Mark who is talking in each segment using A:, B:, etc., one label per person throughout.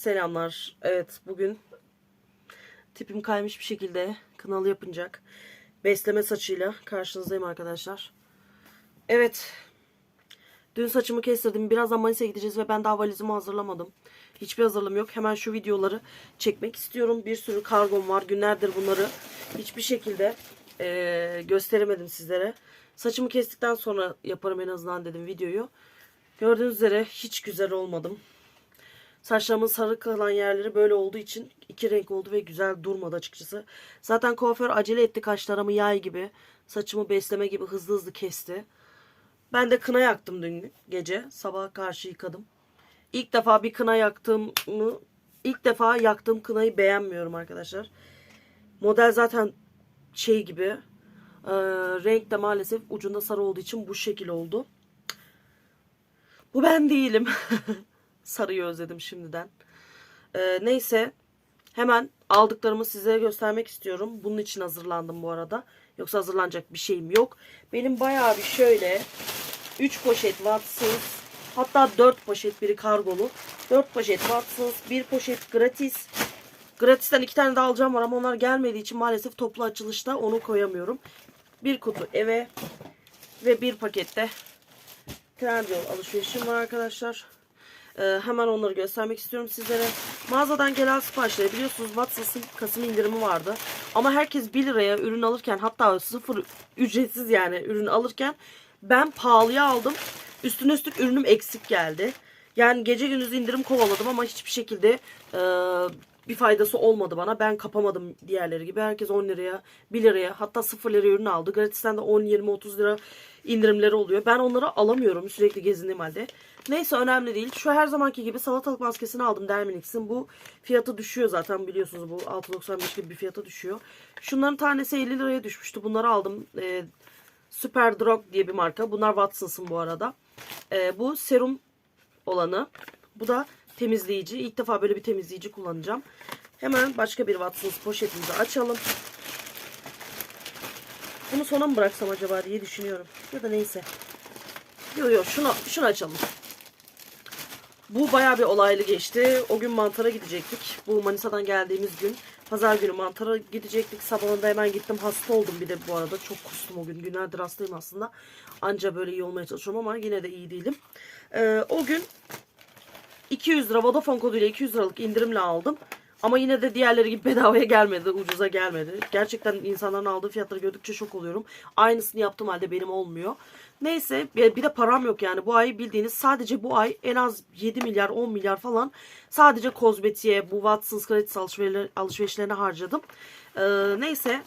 A: Selamlar. Evet bugün tipim kaymış bir şekilde kınalı yapınacak. Besleme saçıyla karşınızdayım arkadaşlar. Evet. Dün saçımı kestirdim. Birazdan Manisa'ya gideceğiz ve ben daha valizimi hazırlamadım. Hiçbir hazırlığım yok. Hemen şu videoları çekmek istiyorum. Bir sürü kargom var. Günlerdir bunları hiçbir şekilde eee, gösteremedim sizlere. Saçımı kestikten sonra yaparım en azından dedim videoyu. Gördüğünüz üzere hiç güzel olmadım. Saçlarımın sarı kalan yerleri böyle olduğu için iki renk oldu ve güzel durmadı açıkçası. Zaten kuaför acele etti kaşlarımı yay gibi. Saçımı besleme gibi hızlı hızlı kesti. Ben de kına yaktım dün gece. Sabaha karşı yıkadım. İlk defa bir kına yaktığımı, ilk defa yaktığım kınayı beğenmiyorum arkadaşlar. Model zaten şey gibi. E, renk de maalesef ucunda sarı olduğu için bu şekil oldu. Bu ben değilim. Sarıyı özledim şimdiden. Ee, neyse. Hemen aldıklarımı size göstermek istiyorum. Bunun için hazırlandım bu arada. Yoksa hazırlanacak bir şeyim yok. Benim bayağı bir şöyle 3 poşet Watsons hatta 4 poşet biri kargolu. 4 poşet Watsons, 1 poşet gratis. Gratis'ten 2 tane daha alacağım var ama onlar gelmediği için maalesef toplu açılışta onu koyamıyorum. Bir kutu eve ve bir pakette Trendyol alışverişim var arkadaşlar. Ee, hemen onları göstermek istiyorum sizlere. Mağazadan gelen siparişleri biliyorsunuz Watsons'ın Kasım indirimi vardı. Ama herkes 1 liraya ürün alırken hatta sıfır ücretsiz yani ürün alırken ben pahalıya aldım. Üstüne üstlük ürünüm eksik geldi. Yani gece gündüz indirim kovaladım ama hiçbir şekilde e, bir faydası olmadı bana. Ben kapamadım diğerleri gibi. Herkes 10 liraya, 1 liraya hatta 0 liraya ürün aldı. Gratis'ten de 10, 20, 30 lira indirimleri oluyor. Ben onları alamıyorum sürekli gezindiğim halde. Neyse önemli değil. Şu her zamanki gibi salatalık maskesini aldım Derminix'in. Bu fiyatı düşüyor zaten biliyorsunuz bu 6.95 gibi bir fiyata düşüyor. Şunların tanesi 50 liraya düşmüştü. Bunları aldım. Ee, Super Drug diye bir marka. Bunlar Watsons'ın bu arada. Ee, bu serum olanı. Bu da temizleyici. İlk defa böyle bir temizleyici kullanacağım. Hemen başka bir Watsons poşetimizi açalım. Bunu sona mı bıraksam acaba diye düşünüyorum. Ya da neyse. Yok yok şunu, şunu açalım. Bu bayağı bir olaylı geçti. O gün mantara gidecektik. Bu Manisa'dan geldiğimiz gün. Pazar günü mantara gidecektik. Sabahında hemen gittim. Hasta oldum bir de bu arada. Çok kustum o gün. Günlerdir hastayım aslında. Anca böyle iyi olmaya çalışıyorum ama yine de iyi değilim. Ee, o gün 200 lira Vodafone koduyla 200 liralık indirimle aldım. Ama yine de diğerleri gibi bedavaya gelmedi. Ucuza gelmedi. Gerçekten insanların aldığı fiyatları gördükçe şok oluyorum. Aynısını yaptığım halde benim olmuyor. Neyse bir de param yok yani. Bu ay bildiğiniz sadece bu ay en az 7 milyar 10 milyar falan sadece kozmetiğe bu Watsons alışveriş- alışverişlerine harcadım. Ee, neyse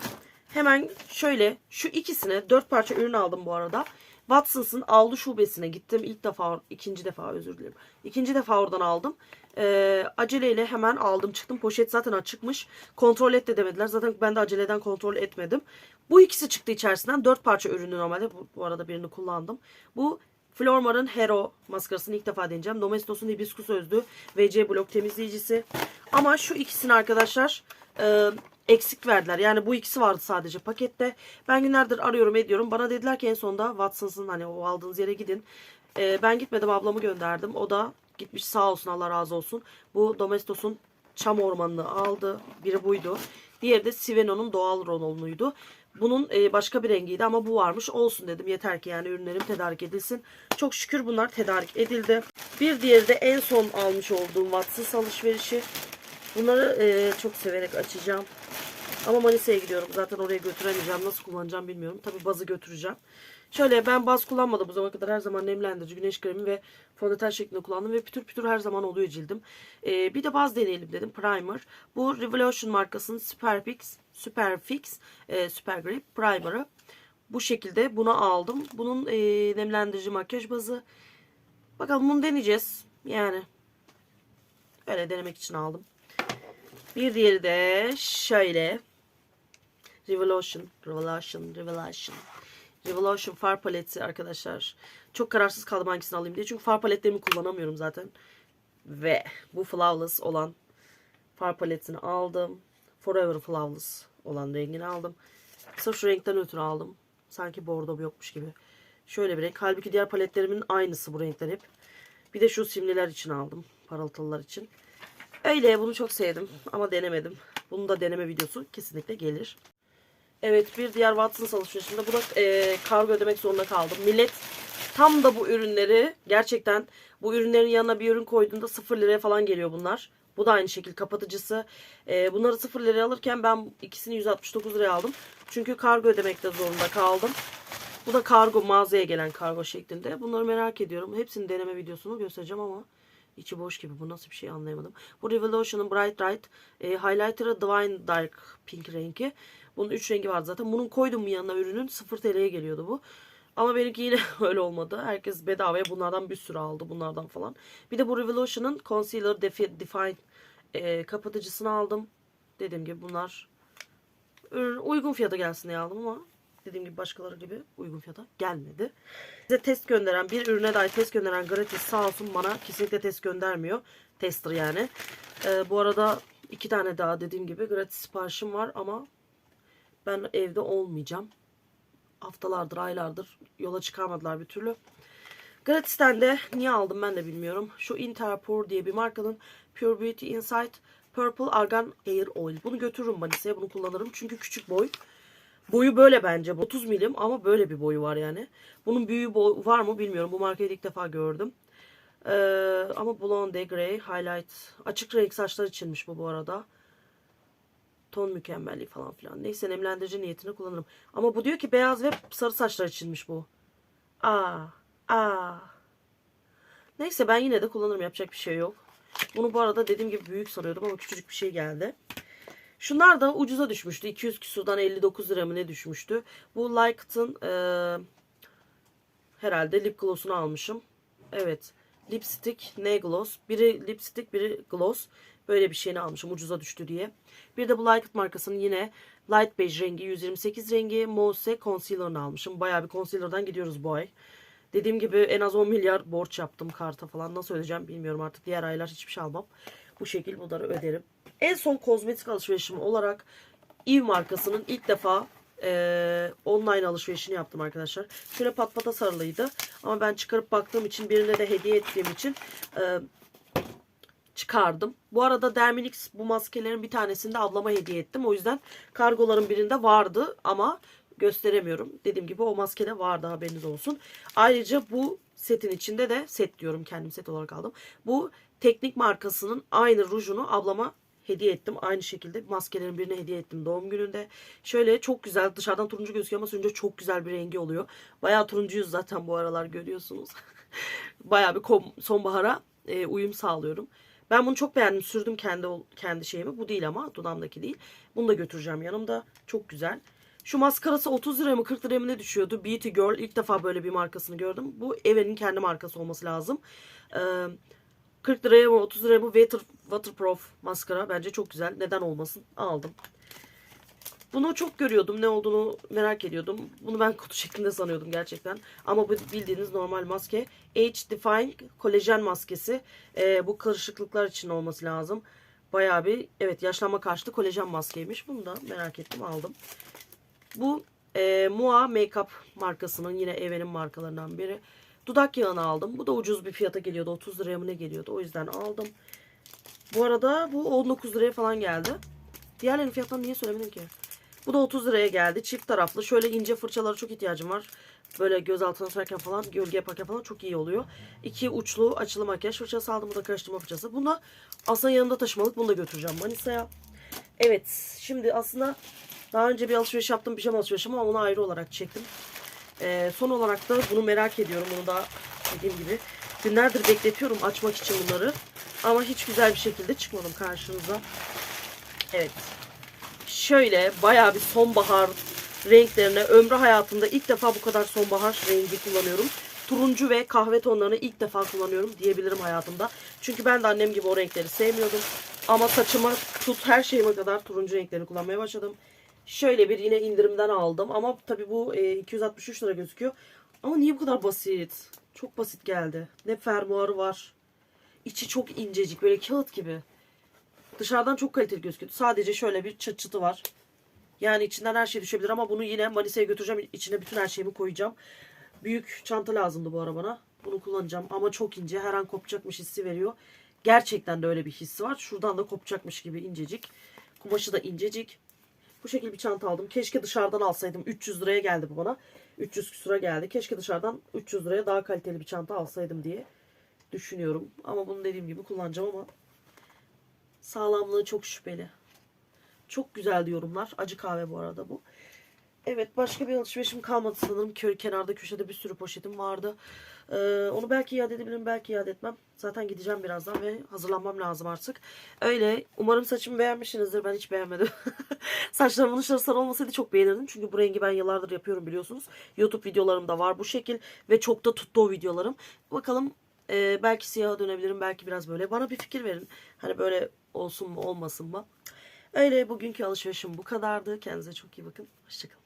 A: hemen şöyle şu ikisine 4 parça ürün aldım bu arada. Watsons'ın Avlu şubesine gittim. İlk defa, ikinci defa özür dilerim. İkinci defa oradan aldım. Ee, aceleyle hemen aldım çıktım. Poşet zaten açıkmış. Kontrol et de demediler. Zaten ben de aceleden kontrol etmedim. Bu ikisi çıktı içerisinden. Dört parça ürünü normalde. Bu, bu arada birini kullandım. Bu Flormar'ın Hero maskarasını ilk defa deneyeceğim. Domestos'un hibiskus özlü VC blok temizleyicisi. Ama şu ikisini arkadaşlar e, eksik verdiler. Yani bu ikisi vardı sadece pakette. Ben günlerdir arıyorum ediyorum. Bana dediler ki en sonunda Watsons'ın hani o aldığınız yere gidin. E, ben gitmedim ablamı gönderdim. O da gitmiş sağ olsun Allah razı olsun. Bu Domestos'un çam ormanını aldı. Biri buydu. Diğeri de Siveno'nun doğal rolonuydu. Bunun e, başka bir rengiydi ama bu varmış. Olsun dedim. Yeter ki yani ürünlerim tedarik edilsin. Çok şükür bunlar tedarik edildi. Bir diğeri de en son almış olduğum Watsons alışverişi. Bunları e, çok severek açacağım. Ama Manisa'ya gidiyorum. Zaten oraya götüremeyeceğim. Nasıl kullanacağım bilmiyorum. Tabi bazı götüreceğim. Şöyle ben baz kullanmadım bu zamana kadar. Her zaman nemlendirici, güneş kremi ve fondöten şeklinde kullandım. Ve pütür pütür her zaman oluyor cildim. Ee, bir de baz deneyelim dedim. Primer. Bu Revolution markasının Superfix, Superfix, e, Super Grip Primer'ı. Bu şekilde bunu aldım. Bunun e, nemlendirici makyaj bazı. Bakalım bunu deneyeceğiz. Yani öyle denemek için aldım. Bir diğeri de şöyle. Revolution, Revolution, Revolution. Revolution far paleti arkadaşlar. Çok kararsız kaldım hangisini alayım diye. Çünkü far paletlerimi kullanamıyorum zaten. Ve bu Flawless olan far paletini aldım. Forever Flawless olan rengini aldım. Sırf şu renkten ötürü aldım. Sanki bordo yokmuş gibi. Şöyle bir renk. Halbuki diğer paletlerimin aynısı bu renkler hep. Bir de şu simliler için aldım. Parıltılılar için. Öyle bunu çok sevdim ama denemedim. Bunun da deneme videosu kesinlikle gelir. Evet bir diğer Watsons alışverişimde bu da e, kargo ödemek zorunda kaldım. Millet tam da bu ürünleri gerçekten bu ürünlerin yanına bir ürün koyduğunda 0 liraya falan geliyor bunlar. Bu da aynı şekilde kapatıcısı. E, bunları 0 liraya alırken ben ikisini 169 liraya aldım. Çünkü kargo ödemekte zorunda kaldım. Bu da kargo mağazaya gelen kargo şeklinde. Bunları merak ediyorum. Hepsinin deneme videosunu göstereceğim ama içi boş gibi. Bu nasıl bir şey anlayamadım. Bu Revolution'un Bright Light e, Highlighter'ı Divine Dark Pink rengi. Bunun 3 rengi vardı zaten. Bunun koydum yanına ürünün 0 TL'ye geliyordu bu. Ama benimki yine öyle olmadı. Herkes bedavaya bunlardan bir sürü aldı. Bunlardan falan. Bir de bu Revolution'ın Concealer Defi- Define e, kapatıcısını aldım. Dediğim gibi bunlar ürün uygun fiyata gelsin diye aldım ama dediğim gibi başkaları gibi uygun fiyata gelmedi. Size test gönderen bir ürüne dair test gönderen gratis sağ olsun bana kesinlikle test göndermiyor. Tester yani. Ee, bu arada iki tane daha dediğim gibi gratis siparişim var ama ben evde olmayacağım. Haftalardır, aylardır yola çıkarmadılar bir türlü. Gratis'ten de niye aldım ben de bilmiyorum. Şu Interpur diye bir markanın Pure Beauty Insight Purple Argan Hair Oil. Bunu götürürüm Manisa'ya bunu kullanırım. Çünkü küçük boy. Boyu böyle bence. 30 milim ama böyle bir boyu var yani. Bunun büyüğü var mı bilmiyorum. Bu markayı ilk defa gördüm. Ee, ama Blonde Grey Highlight. Açık renk saçlar içinmiş bu bu arada. Ton mükemmelliği falan filan. Neyse nemlendirici niyetine kullanırım. Ama bu diyor ki beyaz ve sarı saçlar içinmiş bu. Aa. Aa. Neyse ben yine de kullanırım. Yapacak bir şey yok. Bunu bu arada dediğim gibi büyük sanıyordum ama küçücük bir şey geldi. Şunlar da ucuza düşmüştü. 200 küsurdan 59 lira mı ne düşmüştü. Bu Like'ın e, herhalde lip gloss'unu almışım. Evet. Lipstick, ne gloss. Biri lipstick, biri gloss. Böyle bir şeyini almışım ucuza düştü diye. Bir de bu Like markasının yine light beige rengi 128 rengi Mose concealer'ını almışım. Bayağı bir concealer'dan gidiyoruz bu ay. Dediğim gibi en az 10 milyar borç yaptım karta falan. Nasıl ödeyeceğim bilmiyorum artık. Diğer aylar hiçbir şey almam. Bu şekil bunları öderim. En son kozmetik alışverişim olarak Eve markasının ilk defa eee, online alışverişini yaptım arkadaşlar. Şöyle pat pata sarılıydı. Ama ben çıkarıp baktığım için birine de hediye ettiğim için eee, çıkardım. Bu arada Derminix bu maskelerin bir tanesini de ablama hediye ettim. O yüzden kargoların birinde vardı ama gösteremiyorum. Dediğim gibi o maskede vardı haberiniz olsun. Ayrıca bu setin içinde de set diyorum kendim set olarak aldım. Bu teknik markasının aynı rujunu ablama hediye ettim. Aynı şekilde maskelerin birine hediye ettim doğum gününde. Şöyle çok güzel dışarıdan turuncu gözüküyor ama sürünce çok güzel bir rengi oluyor. Bayağı turuncuyuz zaten bu aralar görüyorsunuz. Bayağı bir kom- sonbahara e, uyum sağlıyorum. Ben bunu çok beğendim. Sürdüm kendi kendi şeyimi. Bu değil ama dudağımdaki değil. Bunu da götüreceğim yanımda. Çok güzel. Şu maskarası 30 liraya mı 40 liraya mı ne düşüyordu? Beauty Girl. ilk defa böyle bir markasını gördüm. Bu Eve'nin kendi markası olması lazım. Ee, 40 liraya mı 30 liraya mı water, waterproof maskara. Bence çok güzel. Neden olmasın? Aldım. Bunu çok görüyordum. Ne olduğunu merak ediyordum. Bunu ben kutu şeklinde sanıyordum gerçekten. Ama bu bildiğiniz normal maske. Age Define kolajen maskesi. Ee, bu karışıklıklar için olması lazım. Bayağı bir evet yaşlanma karşıtı kolajen maskeymiş. Bunu da merak ettim aldım. Bu e, Mua Makeup markasının yine Eve'nin markalarından biri. Dudak yağını aldım. Bu da ucuz bir fiyata geliyordu. 30 liraya mı ne geliyordu. O yüzden aldım. Bu arada bu 19 liraya falan geldi. Diğerlerinin fiyatlarını niye söylemedim ki? Bu da 30 liraya geldi. Çift taraflı. Şöyle ince fırçalara çok ihtiyacım var. Böyle göz altına sürerken falan, gölge yaparken falan çok iyi oluyor. İki uçlu açılı makyaj fırçası aldım. Bu da karıştırma fırçası. Bunu da aslında yanımda taşımalık. Bunu da götüreceğim Manisa'ya. Evet. Şimdi aslında daha önce bir alışveriş yaptım. Pijama alışverişim ama onu ayrı olarak çektim. Ee, son olarak da bunu merak ediyorum. Bunu da dediğim gibi günlerdir bekletiyorum açmak için bunları. Ama hiç güzel bir şekilde çıkmadım karşınıza. Evet. Şöyle bayağı bir sonbahar renklerine ömrü hayatımda ilk defa bu kadar sonbahar rengi kullanıyorum. Turuncu ve kahve tonlarını ilk defa kullanıyorum diyebilirim hayatımda. Çünkü ben de annem gibi o renkleri sevmiyordum. Ama saçıma tut her şeyime kadar turuncu renkleri kullanmaya başladım. Şöyle bir yine indirimden aldım. Ama tabii bu e, 263 lira gözüküyor. Ama niye bu kadar basit? Çok basit geldi. Ne fermuarı var. İçi çok incecik böyle kağıt gibi. Dışarıdan çok kaliteli gözüküyor. Sadece şöyle bir çıt çıtı var. Yani içinden her şey düşebilir ama bunu yine Manisa'ya götüreceğim. İçine bütün her şeyimi koyacağım. Büyük çanta lazımdı bu arabana. Bunu kullanacağım ama çok ince. Her an kopacakmış hissi veriyor. Gerçekten de öyle bir hissi var. Şuradan da kopacakmış gibi incecik. Kumaşı da incecik. Bu şekilde bir çanta aldım. Keşke dışarıdan alsaydım. 300 liraya geldi bu bana. 300 küsura geldi. Keşke dışarıdan 300 liraya daha kaliteli bir çanta alsaydım diye düşünüyorum. Ama bunu dediğim gibi kullanacağım ama sağlamlığı çok şüpheli. Çok güzel yorumlar. Acı kahve bu arada bu. Evet başka bir alışverişim kalmadı sanırım. Kenarda köşede bir sürü poşetim vardı. Ee, onu belki iade edebilirim belki iade etmem. Zaten gideceğim birazdan ve hazırlanmam lazım artık. Öyle umarım saçımı beğenmişsinizdir. Ben hiç beğenmedim. Saçlarımın uçları sarı olmasaydı çok beğenirdim. Çünkü bu rengi ben yıllardır yapıyorum biliyorsunuz. YouTube videolarımda var bu şekil. Ve çok da tuttu o videolarım. Bakalım e, belki siyaha dönebilirim. Belki biraz böyle. Bana bir fikir verin. Hani böyle olsun mu olmasın mı? Öyle bugünkü alışverişim bu kadardı. Kendinize çok iyi bakın. Hoşçakalın.